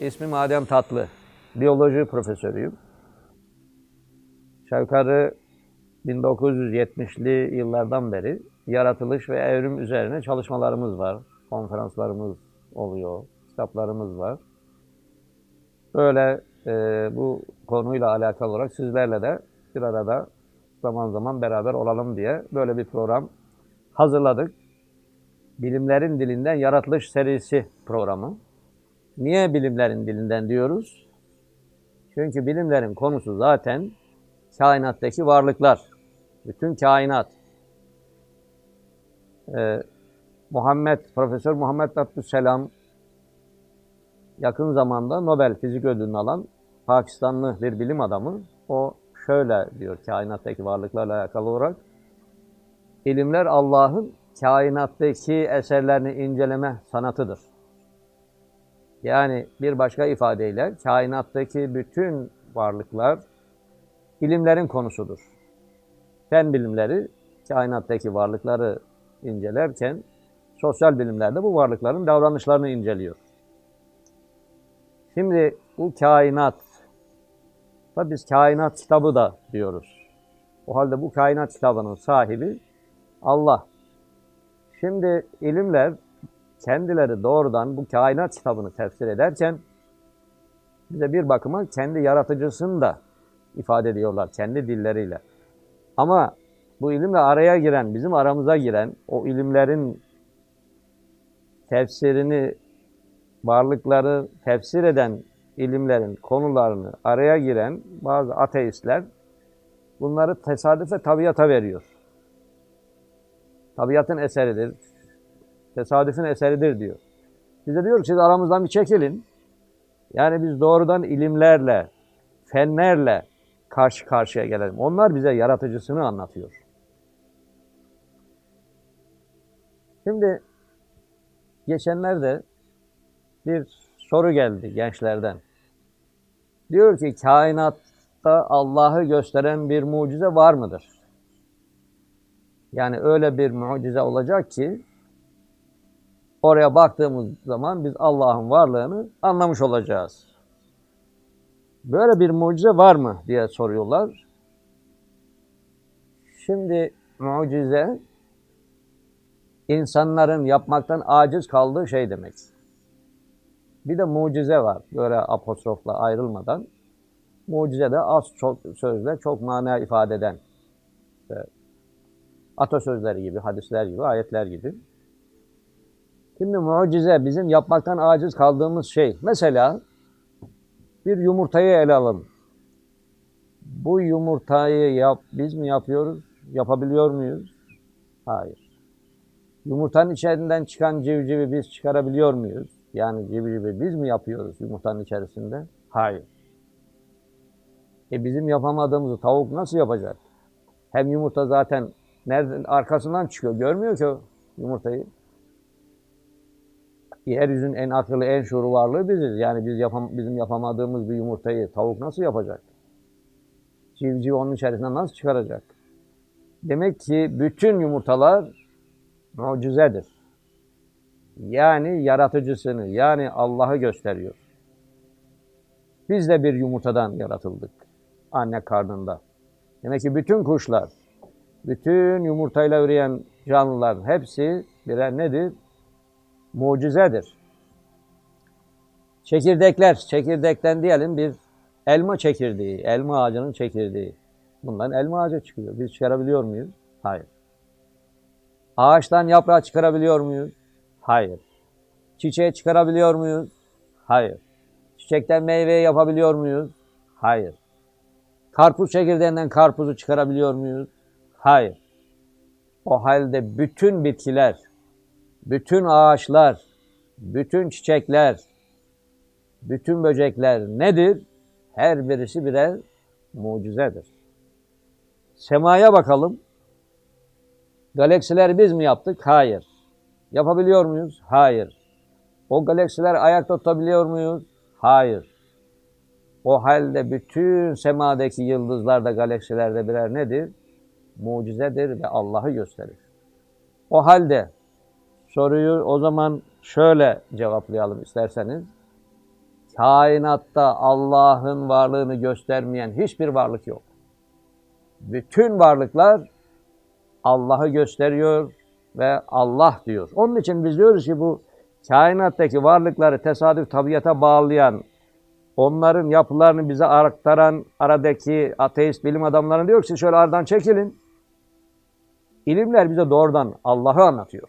İsmim Adem Tatlı. Biyoloji profesörüyüm. Yukarı 1970'li yıllardan beri yaratılış ve evrim üzerine çalışmalarımız var. Konferanslarımız oluyor, kitaplarımız var. Böyle e, bu konuyla alakalı olarak sizlerle de bir arada zaman zaman beraber olalım diye böyle bir program hazırladık. Bilimlerin Dilinden Yaratılış serisi programı. Niye bilimlerin dilinden diyoruz? Çünkü bilimlerin konusu zaten kainattaki varlıklar. Bütün kainat. Ee, Muhammed, Profesör Muhammed Abdüsselam yakın zamanda Nobel Fizik Ödülünü alan Pakistanlı bir bilim adamı. O şöyle diyor kainattaki varlıklarla alakalı olarak. İlimler Allah'ın kainattaki eserlerini inceleme sanatıdır. Yani bir başka ifadeyle kainattaki bütün varlıklar ilimlerin konusudur. Fen bilimleri kainattaki varlıkları incelerken sosyal bilimler de bu varlıkların davranışlarını inceliyor. Şimdi bu kainat, biz kainat kitabı da diyoruz. O halde bu kainat kitabının sahibi Allah. Şimdi ilimler kendileri doğrudan bu kainat kitabını tefsir ederken bize bir bakıma kendi yaratıcısını da ifade ediyorlar kendi dilleriyle. Ama bu ilimle araya giren, bizim aramıza giren o ilimlerin tefsirini, varlıkları tefsir eden ilimlerin konularını araya giren bazı ateistler bunları tesadüfe tabiata veriyor. Tabiatın eseridir, tesadüfün eseridir diyor. Bize diyor ki siz aramızdan bir çekilin. Yani biz doğrudan ilimlerle, fenlerle karşı karşıya gelelim. Onlar bize yaratıcısını anlatıyor. Şimdi geçenlerde bir soru geldi gençlerden. Diyor ki kainatta Allah'ı gösteren bir mucize var mıdır? Yani öyle bir mucize olacak ki oraya baktığımız zaman biz Allah'ın varlığını anlamış olacağız. Böyle bir mucize var mı diye soruyorlar. Şimdi mucize insanların yapmaktan aciz kaldığı şey demek. Bir de mucize var. Böyle apostrofla ayrılmadan. Mucize de az çok sözle çok mana ifade eden atasözleri gibi, hadisler gibi, ayetler gibi. Şimdi mucize bizim yapmaktan aciz kaldığımız şey. Mesela bir yumurtayı ele alalım. Bu yumurtayı yap, biz mi yapıyoruz? Yapabiliyor muyuz? Hayır. Yumurtanın içerisinden çıkan civcivi biz çıkarabiliyor muyuz? Yani civcivi biz mi yapıyoruz yumurtanın içerisinde? Hayır. E bizim yapamadığımızı tavuk nasıl yapacak? Hem yumurta zaten nereden arkasından çıkıyor. Görmüyor ki o yumurtayı. Yeryüzünün en akıllı, en şuurlu varlığı biziz. Yani biz yapam bizim yapamadığımız bir yumurtayı tavuk nasıl yapacak? Civciv onun içerisinden nasıl çıkaracak? Demek ki bütün yumurtalar mucizedir. Yani yaratıcısını, yani Allah'ı gösteriyor. Biz de bir yumurtadan yaratıldık. Anne karnında. Demek ki bütün kuşlar, bütün yumurtayla üreyen canlılar hepsi birer nedir? Mucizedir. Çekirdekler, çekirdekten diyelim bir elma çekirdeği, elma ağacının çekirdeği. Bundan elma ağacı çıkıyor. Biz çıkarabiliyor muyuz? Hayır. Ağaçtan yaprağı çıkarabiliyor muyuz? Hayır. Çiçeği çıkarabiliyor muyuz? Hayır. Çiçekten meyve yapabiliyor muyuz? Hayır. Karpuz çekirdeğinden karpuzu çıkarabiliyor muyuz? Hayır. O halde bütün bitkiler, bütün ağaçlar, bütün çiçekler, bütün böcekler nedir? Her birisi birer mucizedir. Semaya bakalım. Galaksileri biz mi yaptık? Hayır. Yapabiliyor muyuz? Hayır. O galaksiler ayakta tutabiliyor muyuz? Hayır. O halde bütün semadaki yıldızlar da galaksilerde birer nedir? Mucizedir ve Allah'ı gösterir. O halde soruyu o zaman şöyle cevaplayalım isterseniz. Kainatta Allah'ın varlığını göstermeyen hiçbir varlık yok. Bütün varlıklar Allah'ı gösteriyor ve Allah diyor. Onun için biz diyoruz ki bu kainattaki varlıkları tesadüf tabiata bağlayan, onların yapılarını bize aktaran aradaki ateist bilim adamlarına diyor ki şöyle aradan çekilin. İlimler bize doğrudan Allah'ı anlatıyor.